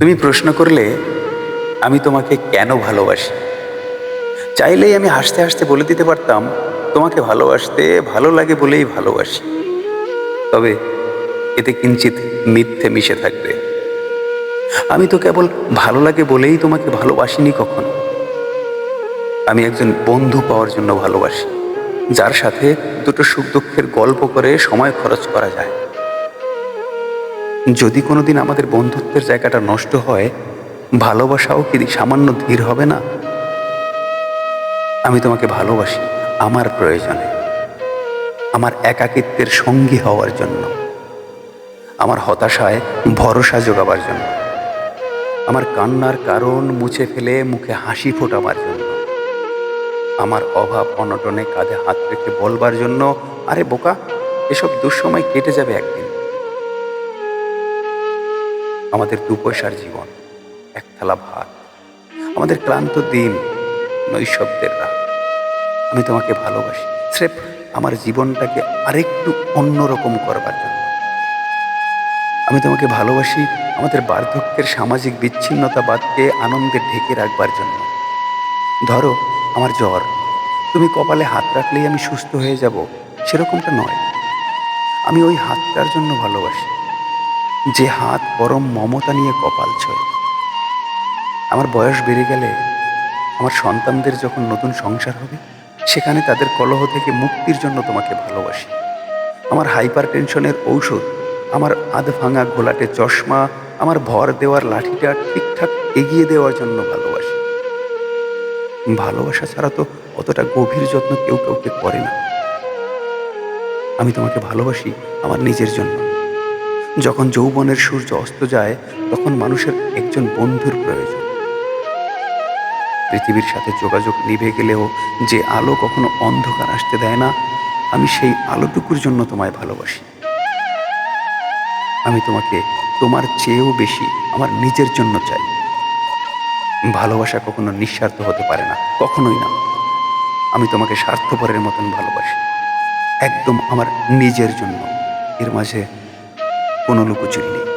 তুমি প্রশ্ন করলে, আমি তোমাকে কেন ভালোবাসি? চাইলেই আমি হাসতে হাসতে বলে দিতে পারতাম, তোমাকে ভালোবাসতে ভালো লাগে বলেই ভালোবাসি। তবে এতে কিঞ্চিত মিথ্যে মিশে থাকবে। আমি তো কেবল ভালো লাগে বলেই তোমাকে ভালোবাসিনি কখনো। আমি একজন বন্ধু পাওয়ার জন্য ভালোবাসি, যার সাথে দুটো সুখ দুঃখের গল্প করে সময় খরচ করা যায়। যদি কোনোদিন আমাদের বন্ধুত্বের জায়গাটা নষ্ট হয়, ভালোবাসাও কি সামান্য ধীর হবে না? আমি তোমাকে ভালোবাসি, আমার প্রয়োজনে, আমার একাকিত্বের সঙ্গী হওয়ার জন্য, আমার হতাশায় ভরসা যোগাবার জন্য, আমার কান্নার কারণ মুছে ফেলে মুখে হাসি ফোটাবার জন্য, আমার অভাব অনটনে কাঁধে হাত রেখে বলবার জন্য, আরে বোকা, এসব দুঃসময় কেটে যাবে একদিন। আমাদের দু পয়সার জীবন, এক থালা ভাত, আমাদের ক্লান্ত দিন, নৈশব্দের রাত। আমি তোমাকে ভালোবাসি। স্রেফ আমার জীবনটাকে আরেকটু অন্যরকম করবার জন্য। আমি তোমাকে ভালোবাসি আমাদের বার্ধক্যের সামাজিক বিচ্ছিন্নতাবাদকে আনন্দে ঢেকে রাখবার জন্য। ধরো, আমার জ্বর। তুমি কপালে হাত রাখলেই আমি সুস্থ হয়ে যাব, সেরকমটা নয়। আমি ওই হাতটার জন্য ভালোবাসি। যে হাত পরম মমতা নিয়ে কপাল ছয়। আমার বয়স বেড়ে গেলে আমার সন্তানদের যখন নতুন সংসার হবে, সেখানে তাদের কলহ থেকে মুক্তির জন্য তোমাকে ভালোবাসি। আমার হাইপার টেনশনের ঔষধ, আমার আধ ভাঙা ঘোলাটে চশমা, আমার ভর দেওয়ার লাঠিটা ঠিকঠাক এগিয়ে দেওয়ার জন্য ভালোবাসি। ভালোবাসা ছাড়া তো অতটা গভীর যত্ন কেউ কাউকে করে না। আমি তোমাকে ভালোবাসি আমার নিজের জন্য। যখন যৌবনের সূর্য অস্ত যায়, তখন মানুষের একজন বন্ধুর প্রয়োজন। পৃথিবীর সাথে যোগাযোগ নিভে গেলেও যে আলো কখনো অন্ধকার আসতে দেয় না, আমি সেই আলোটুকুর জন্য তোমায় ভালোবাসি। আমি তোমাকে তোমার চেয়েও বেশি আমার নিজের জন্য চাই। ভালোবাসা কখনো নিঃস্বার্থ হতে পারে না, কখনোই না। আমি তোমাকে স্বার্থপরের মতন ভালোবাসি। একদম আমার নিজের জন্য। এর মাঝে కొనులకు చిల్లి